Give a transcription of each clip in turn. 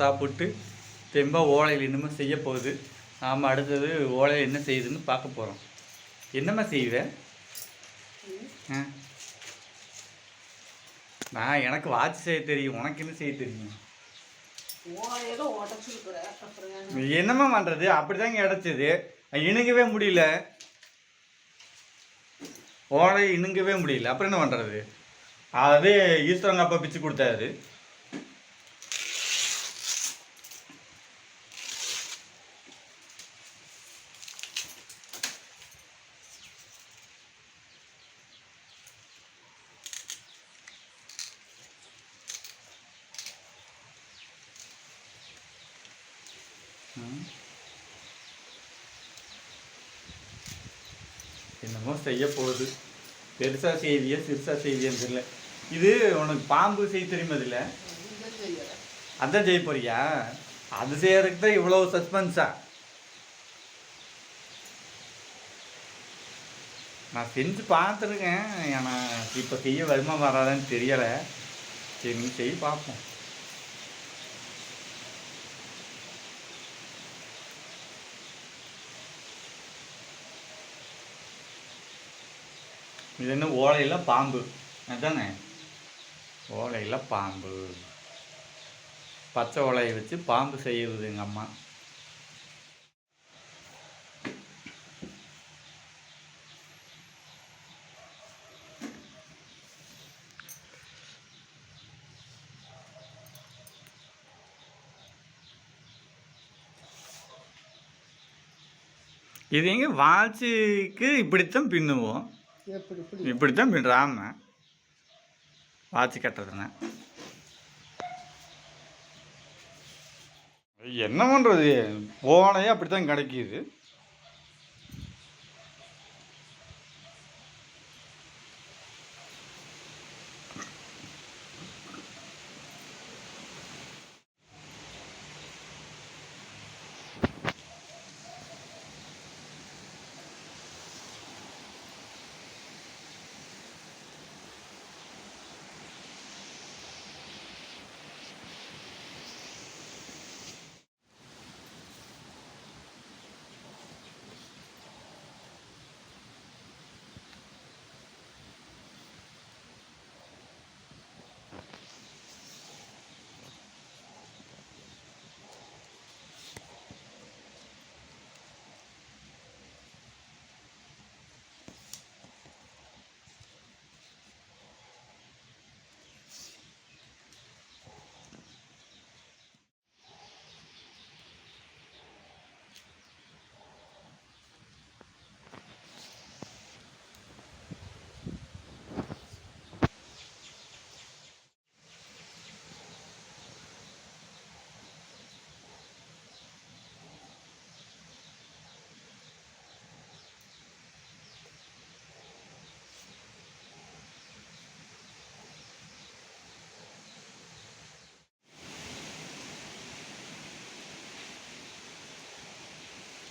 சாப்பிட்டு தெம்பாக ஓலையில் இன்னமும் செய்ய போகுது. நாம் அடுத்தது ஓலையில் என்ன செய்யுதுன்னு பார்க்க போகிறோம் என்னம்மா செய்வேன் நான் எனக்கு வாட்ச் செய்ய தெரியும். உனக்கு என்ன செய்ய தெரியும்? என்னம்மா பண்ணுறது அப்படிதாங்க கிடச்சிது இணுங்கவே முடியல. ஓலை இணுங்கவே முடியல. அப்புறம் என்ன பண்ணுறது அதே ஈஸ்வரன் அப்பா பிச்சு கொடுத்தாரு. என்னமோ செய்ய போகுது. பெருசா செய்தியா சிறுசாக செய்தியான்னு தெரியல. இது உனக்கு பாம்பு செய்ய தெரியுமா இதில்? அதான் செய்ய போறியா? அது செய்யறதுக்கு தான் இவ்வளோ சஸ்பென்ஸா நான் செஞ்சு பார்த்துருக்கேன். ஆனால் இப்போ செய்ய வருமா வராதான்னு தெரியலை. சரி செய்ய பார்ப்போம். இது என்ன ஓலையில் பாம்பு? அதானே? ஓலையில் பாம்பு. பச்சை ஓலையை வச்சு பாம்பு செய்யுது எங்கள் அம்மா. இது எங்கே வாட்சுக்கு இப்படித்தான் பின்னுவோம். எப்படி இப்படி? தான் பின்னுறாம வாத்தி கட்டுறதுன்னா என்ன பண்ணுறது போனையே அப்படித்தான் கிடைக்கிது.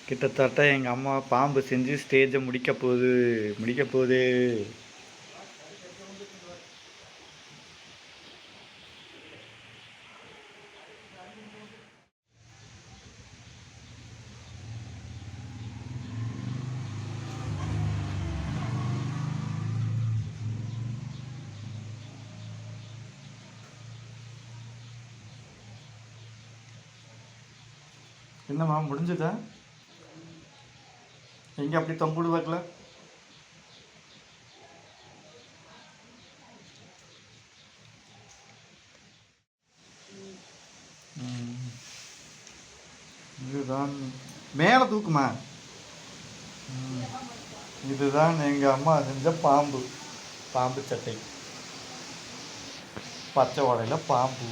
கிட்டத்தட்ட எங்கள் அம்மா பாம்பு செஞ்சு ஸ்டேஜை முடிக்க போகுது முடிக்க போகுது. என்னம்மா முடிஞ்சதா? எங்கே அப்படி தம்புடு பார்க்கல? இதுதான். மேலே தூக்குமா? ம். இதுதான் எங்கள் அம்மா செஞ்ச பாம்பு. பாம்பு சட்டை. பச்சை வடையில பாம்பு.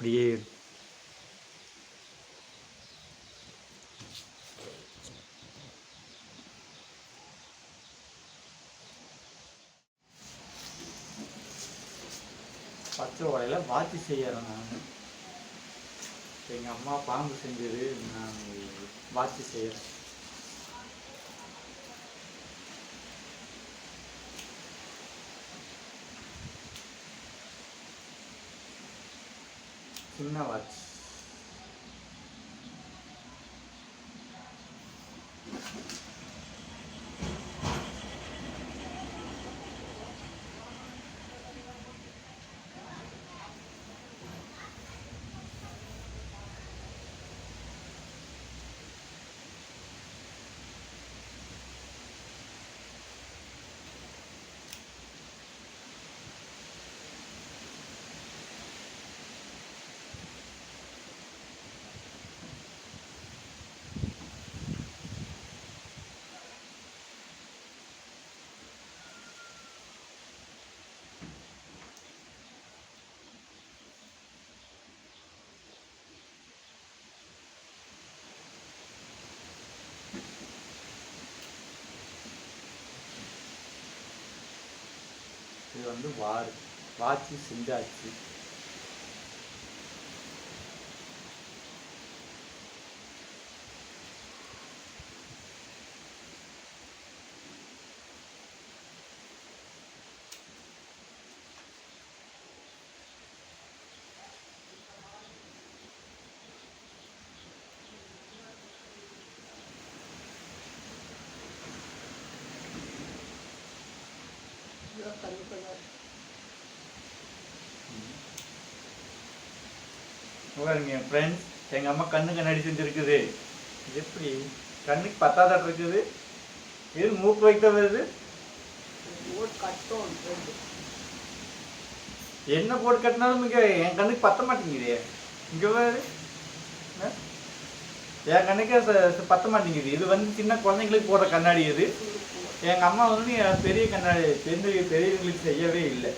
அப்படியே பச்சை ஓலையில் வாட்சி செய்யறேன் நான். எங்கள் அம்மா பாம்பு செஞ்சது நான் வாட்சி செய்யறேன். சின்ன வாட்ச் வந்து வார் வாட்சி செஞ்சாச்சு இதோ கண்ணு கலர் பாருங்க என் ஃப்ரெண்ட்ஸ் எங்கள் அம்மா கண்ணு கண்ணாடி செஞ்சுருக்குது. இது எப்படி? கண்ணுக்கு பத்தாதாட்டு இருக்குது? இது மூக்கு வைத்த வருது? என்ன போட்டு கட்டினாலும் இங்கே என் கண்ணுக்கு பத்த மாட்டேங்குதே. இங்கே ஆ? என் கண்ணுக்கே பத்த மாட்டேங்குது. இது வந்து சின்ன குழந்தைங்களுக்கு போடுற கண்ணாடி இது. எங்கள் அம்மா வந்து பெரிய கண்ணாடி பெரிய பெரியவங்களுக்கு செய்யவே இல்லை.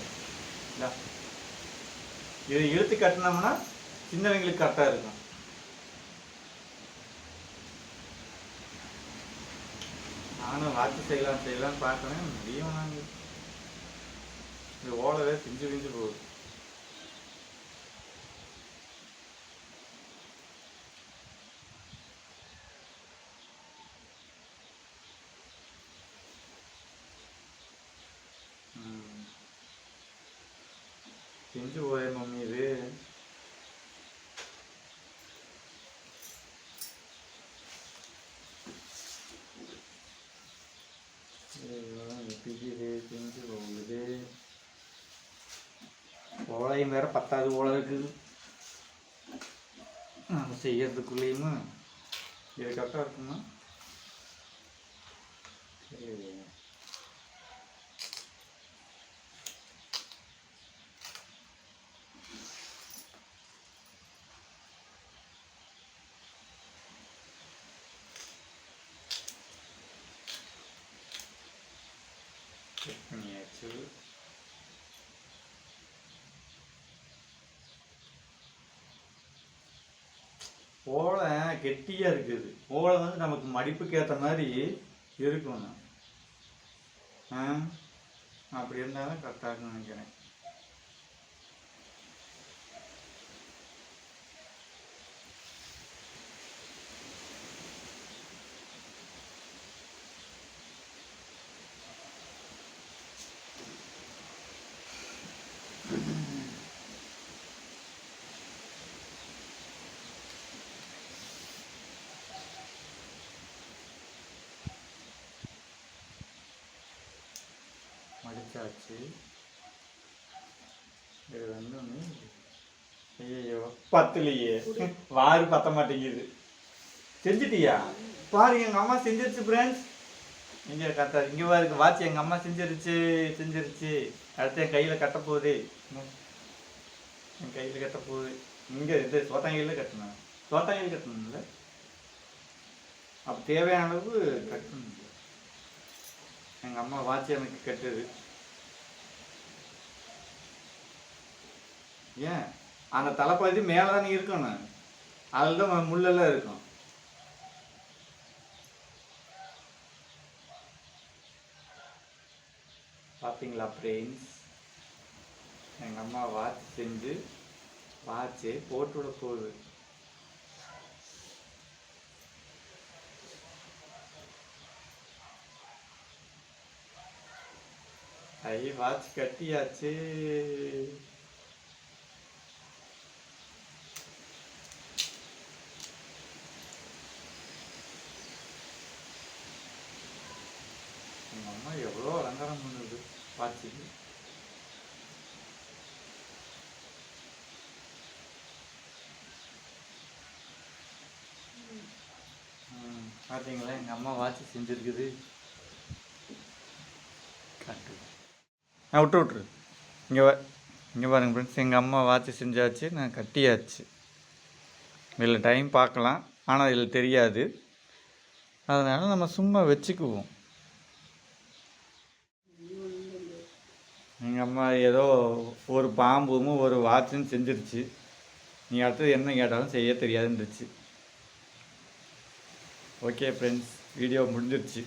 இதை இழுத்து கட்டினோம்னா சின்னவங்களுக்கு கரெக்டாக இருக்கும். நானும் வாட்சி செய்யலாம் செய்யலாம் பார்க்குறேன். முடியும் நாங்கள் இது ஓலவே பிஞ்சு பிஞ்சு போகுது. செஞ்சு போயே மம்மி இது ஐயோ, இது பிஞ்சுது போகுது ஓலையும் வேற பத்தாவது ஓலை இருக்குது. நம்ம செய்யறதுக்குள்ளேயுமா இது கரெக்டாக இருக்குமா? சரி. பண்ணியாச்சு ஓலை கெட்டியா இருக்குது. ஓலை வந்து நமக்கு மடிப்புக்கு ஏற்ற மாதிரி இருக்கணும். ஆ? அப்படி இருந்தால் தான் கரெக்டாக இருக்குன்னு நினைக்கிறேன். மடிச்சாச்சு இது வந்து ஐயோ பத்தலையே. வாரு பத்த மாட்டேங்குது. செஞ்சிட்டியா? பாரு எங்க அம்மா செஞ்சிருச்சு ஃப்ரெண்ட்ஸ் இங்க கத்த இங்க பாருங்க வாட்ச் எங்க அம்மா செஞ்சிருச்சு செஞ்சிருச்சு. அடுத்து என் கையில கட்ட போகுது. என் கையில கட்ட போகுது. இங்க இது சோத்தாங்கையில கட்டணும் சோத்தாங்கையில் கட்டணும்ல? அப்ப தேவையான அளவு கட்டணும். எங்க அம்மா வாட்ச் எனக்கு கட்டுது. ஏன்? அந்த தலைப்பாதி மேலே தானே இருக்கணும். அதில் தான் முள்ளெல்லாம் இருக்கும். பார்த்தீங்களா ஃப்ரெண்ட்ஸ் எங்கள் அம்மா வாட்ச் செஞ்சு வாட்சு போட்டு விட போகுது ஐ வாட்ச் கட்டியாச்சு. நகரம் பண்ணுது பார்த்துக்கு பார்த்தீங்களா? எங்கள் அம்மா வாட்சி செஞ்சுருக்குது. காட்டு. விட்டு விட்ரு இங்கே வா இங்கே பாருங்கள் ஃப்ரெண்ட்ஸ் எங்கள் அம்மா வாட்சி செஞ்சாச்சு நான் கட்டியாச்சு. இதில் டைம் பார்க்கலாம். ஆனால் இதில் தெரியாது. அதனால் நம்ம சும்மா வச்சுக்குவோம். எங்கள் அம்மா ஏதோ ஒரு பாம்பும் ஒரு வாட்சும் செஞ்சிருச்சு. நீ அடுத்தது என்ன கேட்டாலும் செய்ய தெரியாதுன்றுச்சு. ஓகே ஃப்ரெண்ட்ஸ் வீடியோ முடிஞ்சிருச்சு.